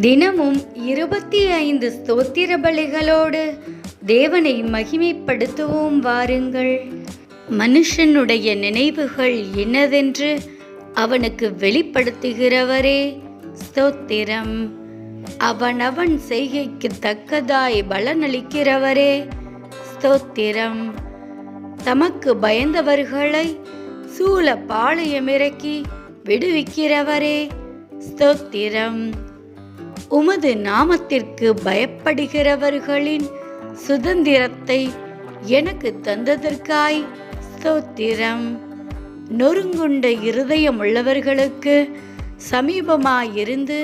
தினமும் இருபத்தி ஐந்து ஸ்தோத்திர பலிகளோடு தேவனை மகிமைப்படுத்துவோம் வாருங்கள். மனுஷனுடைய நினைவுகள் என்னதென்று அவனுக்கு வெளிப்படுத்துகிறவரே ஸ்தோத்திரம். அவனவன் செய்கைக்கு தக்கதாய் பலனளிக்கிறவரே ஸ்தோத்திரம். தமக்கு பயந்தவர்களை சூழ பாளையமிறக்கி விடுவிக்கிறவரே ஸ்தோத்திரம். உமது நாமத்திற்கு பயப்படுகிறவர்களின் சுதந்திரத்தை எனக்கு தந்ததற்காய் ஸ்தோத்திரம். நொறுங்குண்ட இருதயம் உள்ளவர்களுக்கு சமீபமாயிருந்து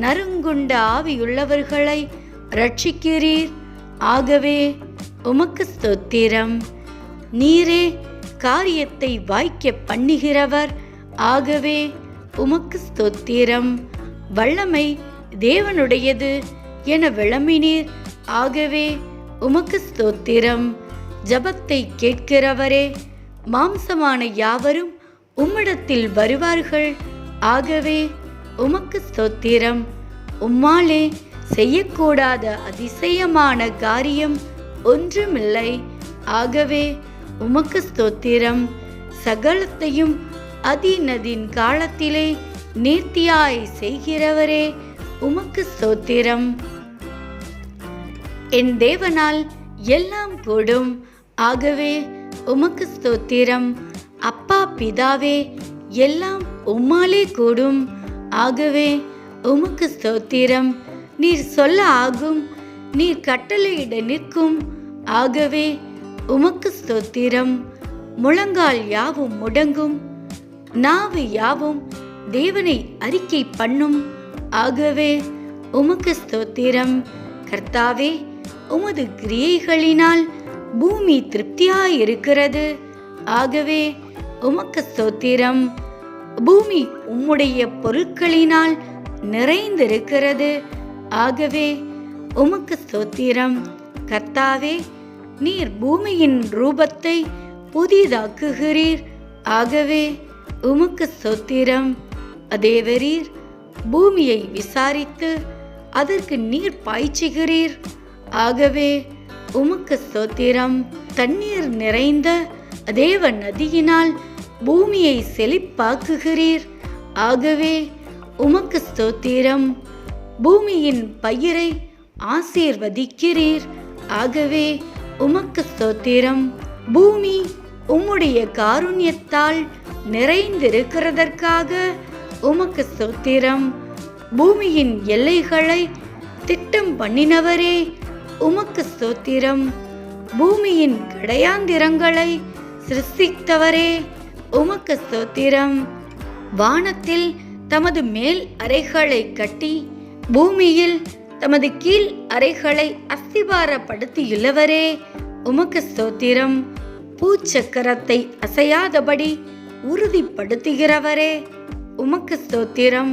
நறுங்குண்ட ஆவியுள்ளவர்களை ரட்சிக்கிறீர் ஆகவே உமக்கு ஸ்தோத்திரம். நீரே காரியத்தை வாய்க்க பண்ணுகிறவர். ஆகவே உமக்கு ஸ்தோத்திரம். வல்லமை தேவனுடையது என விளம்பினீர். ஆகவே உமக்கு ஸ்தோத்திரம். ஜபத்தை கேட்கிறவரே மாம்சமான யாவரும் உம்மிடத்தில் வருவார்கள். ஆகவே உமக்கு ஸ்தோத்திரம். உம்மாலே செய்யக்கூடாத அதிசயமான காரியம் ஒன்றுமில்லை. ஆகவே உமக்கு ஸ்தோத்திரம். சகலத்தையும் அதிநதின் காலத்திலே நேர்த்தியாய் செய்கிறவரே உமக்கு ஸ்தோத்திரம் என் தேவனால் எல்லாம் கூடும் ஆகவே உமக்கு ஸ்தோத்திரம் அப்பா பிதாவே எல்லாம் உம்மாலே கூடும். ஆகவே உமக்கு ஸ்தோத்திரம் நீர் சொல்ல ஆகும். நீர் கட்டளையிட நிற்கும். ஆகவே உமக்கு ஸ்தோத்திரம் முழங்கால் யாவும் முடங்கும். நாவு யாவும் தேவனை அறிக்கை பண்ணும். ஆகவே உமக்கு ஸ்தோத்திரம். கர்த்தாவே உமது கிரியைகளினால் பூமி திருப்தியாயிருக்கிறது. ஆகவே உமக்கு ஸ்தோத்திரம். பூமி உம்முடைய பொருட்களினால் நிறைந்திருக்கிறது. ஆகவே உமக்கு ஸ்தோத்திரம். கர்த்தாவே நீர் பூமியின் ரூபத்தை புதிதாக்குகிறீர். ஆகவே உமக்கு ஸ்தோத்திரம். அதேவரீர் பூமியை விசாரித்து அதற்கு நீர் பாய்ச்சுகிறீர். ஆகவே உமக்கு ஸ்தோத்திரம் தண்ணீர் நிறைந்த தேவ நதியினால் பூமியை செழிப்பாக்குகிறீர். ஆகவே உமக்கு ஸ்தோத்திரம் பூமியின் பயிரை ஆசீர்வதிக்கிறீர். ஆகவே உமக்கு ஸ்தோத்திரம் பூமி உம்முடைய காருண்யத்தால் நிறைந்திருக்கிறதற்காக உமக்கு ஸ்தோத்திரம் பூமியின் எல்லைகளை திட்டம் பண்ணினவரே உமக்கு ஸ்தோத்திரம் பூமியின் கடையாந்திரங்களை சிருஷ்டித்தவரே உமக்கு ஸ்தோத்திரம் வானத்தில் தமது மேல் அறைகளை கட்டி பூமியில் தமது கீழ் அறைகளை அஸ்திபாரப்படுத்தியுள்ளவரே உமக்கு ஸ்தோத்திரம் பூச்சக்கரத்தை அசையாதபடி உறுதிப்படுத்துகிறவரே உமக்கு ஸ்தோத்திரம்.